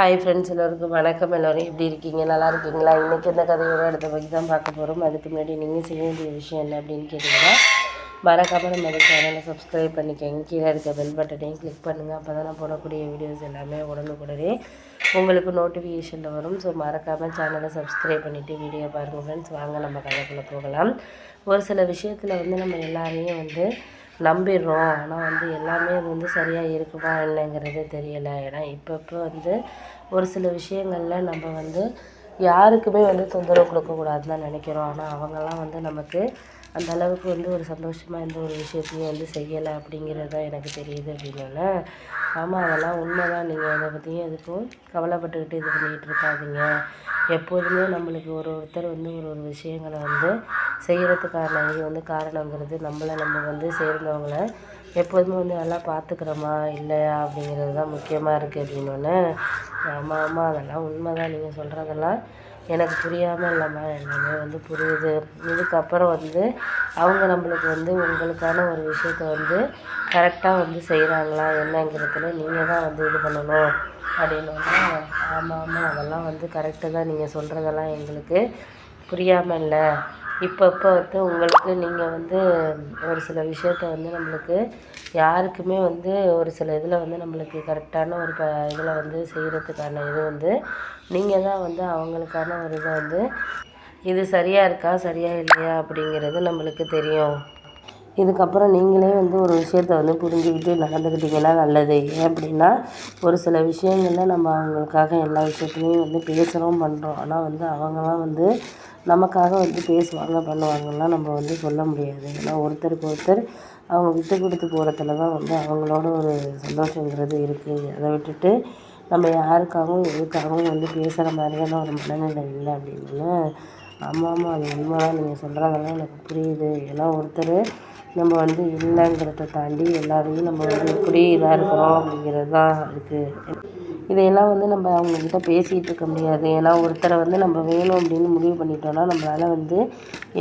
Hi friends எல்லோருக்கும் வணக்கம். எல்லோரும் எப்படி இருக்கீங்க? நல்லா இருக்கீங்களா? இன்றைக்கி இந்த கதையோட அடுத்த பற்றி தான் பார்க்க போகிறோம் அதுக்கு முன்னாடி நீங்கள் செய்ய வேண்டிய விஷயம் என்ன அப்படின்னு கேட்டிங்கன்னா மறக்காமல் நம்ம சேனலை சப்ஸ்கிரைப் பண்ணிக்கோங்க. கீழே இருக்க பெல் பட்டனையும் கிளிக் பண்ணுங்கள் அப்போ தான் நான் போடக்கூடிய வீடியோஸ் எல்லாமே உடனுக்குடனே உங்களுக்கு நோட்டிஃபிகேஷனில் வரும். ஸோ மறக்காமல் சேனலை சப்ஸ்கிரைப் பண்ணிவிட்டு வீடியோ பாருங்கள் ஃப்ரெண்ட்ஸ் வாங்க நம்ம கதைக்குள்ளே போகலாம். ஒரு சில விஷயத்தில் வந்து நம்ம எல்லாரையும் வந்து நம்பிடுறோம். ஆனால் வந்து எல்லாமே அது வந்து சரியாக இருக்குமா என்னங்கிறது தெரியலை. ஏன்னா இப்போ இப்போ வந்து ஒரு சில விஷயங்களில் நம்ம வந்து யாருக்குமே வந்து தொந்தரவு கொடுக்கக்கூடாதுன்னு தான் நினைக்கிறோம். ஆனால் அவங்கெல்லாம் வந்து நமக்கு அந்த அளவுக்கு வந்து ஒரு சந்தோஷமாக எந்த ஒரு விஷயத்தையும் வந்து செய்யலை அப்படிங்கிறது தான் எனக்கு தெரியுது அப்படின்னோடனே ஆமாம் அதெல்லாம் உண்மை தான் நீங்கள் அதை பற்றியும் எதுக்கும் கவலைப்பட்டுக்கிட்டு இது பண்ணிகிட்டு இருக்காதிங்க. எப்போதுமே நம்மளுக்கு ஒரு ஒருத்தர் வந்து ஒரு ஒரு விஷயங்களை வந்து செய்கிறதுக்கான இது வந்து காரணங்கிறது நம்மளை நம்ம வந்து சேர்ந்தவங்கள எப்போதுமே வந்து நல்லா பார்த்துக்குறோமா இல்லையா அப்படிங்கிறது தான் முக்கியமாக இருக்குது அப்படின்னோடனே ஆமாம் ஆமாம் அதெல்லாம் உண்மை தான் நீங்கள் சொல்கிறதெல்லாம் எனக்கு புரியாமல் இல்லைம்மா எல்லாமே வந்து புரியுது. இதுக்கப்புறம் வந்து அவங்க நம்மளுக்கு வந்து உங்களுக்கான ஒரு விஷயத்த வந்து கரெக்டாக வந்து செய்கிறாங்களா என்னங்கிறதுல நீங்கள் தான் வந்து இது பண்ணணும். அப்படின்னோடனே ஆமாம் ஆமாம் அதெல்லாம் வந்து கரெக்டு தான் நீங்கள் சொல்கிறதெல்லாம் எங்களுக்கு புரியாமல் இல்லை. இப்பப்போ வந்து உங்களுக்கு நீங்கள் வந்து ஒரு சில விஷயத்த வந்து நம்மளுக்கு யாருக்குமே வந்து ஒரு சில இதில் வந்து நம்மளுக்கு கரெக்டான ஒரு ப இதில் வந்து செய்கிறதுக்கான இது வந்து நீங்கள் தான் வந்து அவங்களுக்கான ஒரு இதை வந்து இது சரியாக இருக்கா சரியாக இல்லையா அப்படிங்கிறது நம்மளுக்கு தெரியும். இதுக்கப்புறம் நீங்களே வந்து ஒரு விஷயத்த வந்து புரிஞ்சுக்கிட்டு நடந்துக்கிட்டிங்கன்னா நல்லது. ஏன் அப்படின்னா ஒரு சில விஷயங்களில் நம்ம அவங்களுக்காக எல்லா விஷயத்துலையும் வந்து பேசுகிறோம் பண்ணுறோம் ஆனால் வந்து அவங்களாம் வந்து நமக்காக வந்து பேசுவாங்க பண்ணுவாங்கலாம் நம்ம வந்து சொல்ல முடியாது. ஏன்னா ஒருத்தருக்கு ஒருத்தர் அவங்க விட்டு கொடுத்து போகிறத்துல தான் வந்து அவங்களோட ஒரு சந்தோஷங்கிறது இருக்குது அதை விட்டுட்டு நம்ம யாருக்காகவும் எதுக்காகவும் வந்து பேசுகிற மாதிரியான ஒரு மனநிலை இல்லை அப்படின்னு. ஆமாம் ஆமாம் அது உண்மை தான் நீங்கள் சொல்கிறதெல்லாம் எனக்கு புரியுது. ஏன்னா ஒருத்தர் நம்ம வந்து இல்லைங்கிறத தாண்டி எல்லாரையும் நம்ம வந்து எப்படி இதாக இருக்கிறோம் அப்படிங்கிறது தான் இருக்குது இதையெல்லாம் வந்து நம்ம அவங்கக்கிட்ட பேசிகிட்டு இருக்க முடியாது. ஏன்னா ஒருத்தரை வந்து நம்ம வேணும் அப்படின்னு முடிவு பண்ணிட்டோன்னா நம்மளால் வந்து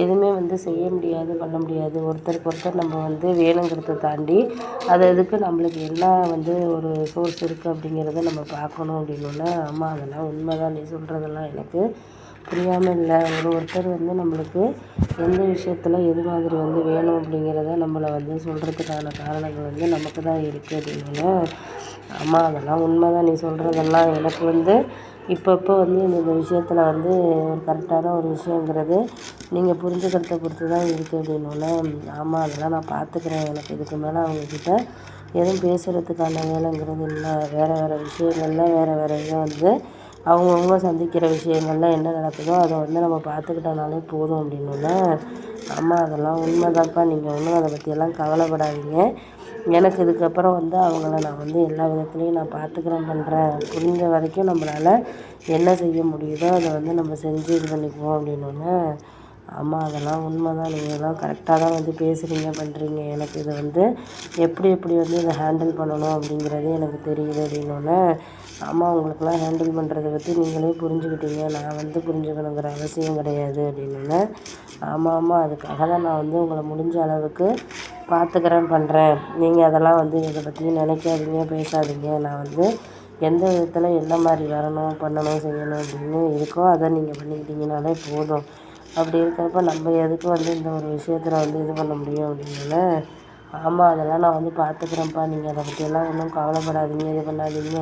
எதுவுமே வந்து செய்ய முடியாது பண்ண முடியாது. ஒருத்தருக்கு ஒருத்தர் நம்ம வந்து வேணுங்கிறத தாண்டி அது இதுக்கு நம்மளுக்கு என்ன வந்து ஒரு சோர்ஸ் இருக்குது அப்படிங்கிறத நம்ம பார்க்கணும் அப்படின்னா ஆமாம் அதெல்லாம் உண்மை தான் நீ சொல்கிறதெல்லாம் எனக்கு புரியாமல் இல்லை. ஒரு ஒருத்தர் வந்து நம்மளுக்கு எந்த விஷயத்தில் எது மாதிரி வந்து வேணும் அப்படிங்கிறத நம்மளை வந்து சொல்கிறதுக்கான காரணங்கள் வந்து நமக்கு தான் இருக்குது அப்படின்னோடனே ஆமாம் அதெல்லாம் உண்மை தான் நீ சொல்கிறதெல்லாம் எனக்கு வந்து இப்பப்போ வந்து இந்த விஷயத்தில் வந்து ஒரு கரெக்டான ஒரு விஷயங்கிறது நீங்கள் புரிஞ்சுக்கிறத பொறுத்து தான் இருக்குது அப்படின்னோடனே ஆமாம் அதெல்லாம் நான் பார்த்துக்கிறேன் எனக்கு இதுக்கு மேலே அவங்கக்கிட்ட எதுவும் பேசுகிறதுக்கான வேலைங்கிறது இல்லை. வேறு வேறு விஷயங்கள்லாம் வேறு வேறு இதை வந்து அவங்கவுங்க சந்திக்கிற விஷயங்கள்லாம் என்ன நடக்குதோ அதை வந்து நம்ம பார்த்துக்கிட்டோனாலே போதும் அப்படின்னோடனே ஆமாம் அதெல்லாம் உண்மைதான்ப்பா. நீங்கள் ஒன்றும் அதை பற்றியெல்லாம் கவலைப்படாதீங்க. எனக்கு இதுக்கப்புறம் வந்து அவங்கள நான் வந்து எல்லா விதத்துலேயும் நான் பார்த்துக்கிறேன் பண்ணுறேன் புரிஞ்ச வரைக்கும் நம்மளால் என்ன செய்ய முடியுதோ அதை வந்து நம்ம செஞ்சு இது பண்ணிக்குவோம் அப்படின்னோடனே ஆமாம் அதெல்லாம் உண்மை தான் நீங்கள்லாம் கரெக்டாக தான் வந்து பேசுகிறீங்க பண்ணுறீங்க எனக்கு இதை வந்து எப்படி எப்படி வந்து இதை ஹேண்டில் பண்ணணும் அப்படிங்கிறது எனக்கு தெரியுது அப்படின்னோடனே ஆமாம் உங்களுக்கெல்லாம் ஹேண்டில் பண்ணுறத பற்றி நீங்களே புரிஞ்சுக்கிட்டீங்க. நான் வந்து புரிஞ்சுக்கணுங்கிற அவசியம் கிடையாது அப்படின்னோடனே ஆமாம் ஆமாம் அதுக்காக தான் நான் வந்து உங்களை முடிஞ்ச அளவுக்கு பார்த்துக்கிறேன் பண்ணுறேன் நீங்கள் அதெல்லாம் வந்து இதை பற்றி நினைக்காதீங்க பேசாதீங்க. நான் வந்து எந்த விதத்தில் என்ன மாதிரி வரணும் பண்ணணும் செய்யணும் அப்படின்னு இருக்கோ அதை நீங்கள் பண்ணிக்கிட்டீங்கனாலே போதும். அப்படி இருக்கிறப்ப நம்ம எதுக்கு வந்து இந்த ஒரு விஷயத்தில் வந்து இது பண்ண முடியும் அப்படின்னு ஆமாம் அதெல்லாம் நான் வந்து பார்த்துக்குறேன்ப்பா. நீங்கள் அதை பற்றியெல்லாம் ஒன்றும் கவலைப்படாதீங்க இது பண்ணாதீங்க.